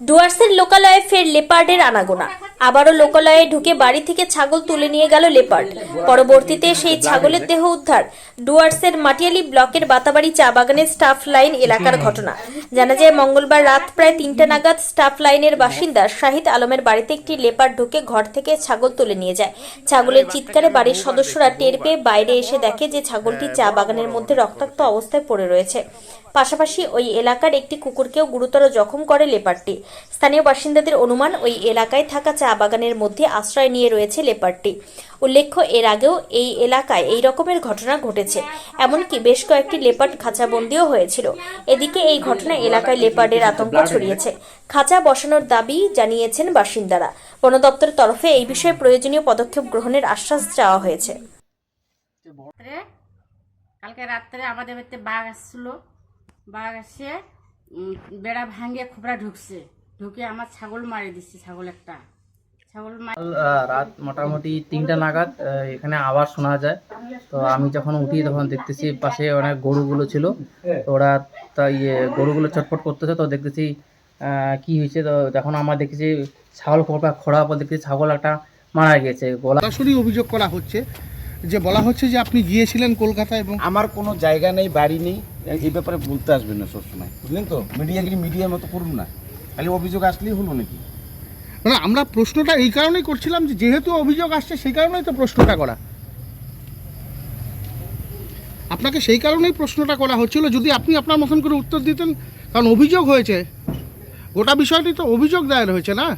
ডুয়ার্সের লোকালয়ে ফের লেপার্ডের আনাগোনা। আবারও লোকালয়ে ঢুকে বাড়ি থেকে ছাগল তুলে নিয়ে গেল লেপার্ড। পরবর্তীতে সেই ছাগলের দেহ উদ্ধার ডুয়ার্সের মাটিয়ালি ব্লকের বাতাবাড়ি চা বাগানের স্টাফ লাইন এলাকার ঘটনা। জানা যায়, মঙ্গলবার রাত প্রায় তিনটা নাগাদ স্টাফ লাইনের বাসিন্দা শাহিদ আলমের বাড়িতে একটি লেপার্ড ঢুকে ঘর থেকে ছাগল তুলে নিয়ে যায়। ছাগলের চিৎকারে বাড়ির সদস্যরা টের পেয়ে বাইরে এসে দেখে যে ছাগলটি চা বাগানের মধ্যে রক্তাক্ত অবস্থায় পড়ে রয়েছে। পাশাপাশি ওই এলাকার একটি কুকুরকেও গুরুতর জখম করে লেপারটি স্থানীয় বাসিন্দাদের অনুমান, ওই এলাকায় থাকা চা বাগানের মধ্যে আশ্রয় নিয়ে রয়েছে লেপারটি উল্লেখ্য এর আগেও এই এলাকায় এই রকমের ঘটনা ঘটেছে। এমনকি বেশ কয়েকটি লেপার্ড খাঁচাবন্দিও হয়েছিল। এদিকে এই ঘটনা এলাকায় লেপার্ডের আতঙ্ক ছড়িয়েছে। খাঁচা বসানোর দাবি জানিয়েছেন বাসিন্দারা। বন দপ্তরের তরফে এই বিষয়ে প্রয়োজনীয় পদক্ষেপ গ্রহণের আশ্বাস চাওয়া হয়েছে। কালকে রাত্রে আমাদের বাড়িতে বাঘ আসছিল। বাঘ উম, বেড়া ভাঙিয়ে খোপড়া ঢুকছে। ঢুকে আমার ছাগল মারি দিচ্ছে ছাগল একটা। রাত মোটামুটি তিনটা নাগাদ এখানে আবার শোনা যায়। তো আমি যখন উঠি তখন দেখতেছি পাশে অনেক গরুগুলো ছিল। তো ওরা তাই ইয়ে, গরুগুলো চটপট করতেছে তো দেখতেছি কি হয়েছে। তো তখন আমার দেখেছি ছাগল খোপা খোড়া পর দেখতেছি ছাগল একটা মারা গেছে। গলা সরাসরি অভিযোগ করা হচ্ছে যে বলা হচ্ছে যে আপনি গিয়েছিলেন কলকাতা এবং আমার কোনো জায়গা নেই বাড়ি নেই এই ব্যাপারে বলতে আসবেন না সবসময় বুঝলেন তো? মিডিয়াগিরি মিডিয়ার মতো করুন না। খালি অভিযোগ আসলেই হলো নাকি? না, আমরা প্রশ্নটা এই কারণেই করছিলাম যে যেহেতু অভিযোগ আসছে, সেই কারণেই তো প্রশ্নটা করা। আপনাকে সেই কারণেই প্রশ্নটা করা হচ্ছিল, যদি আপনি আপনার মতন করে উত্তর দিতেন, কারণ অভিযোগ হয়েছে। গোটা বিষয়টি তো অভিযোগ দায়ের হয়েছে না?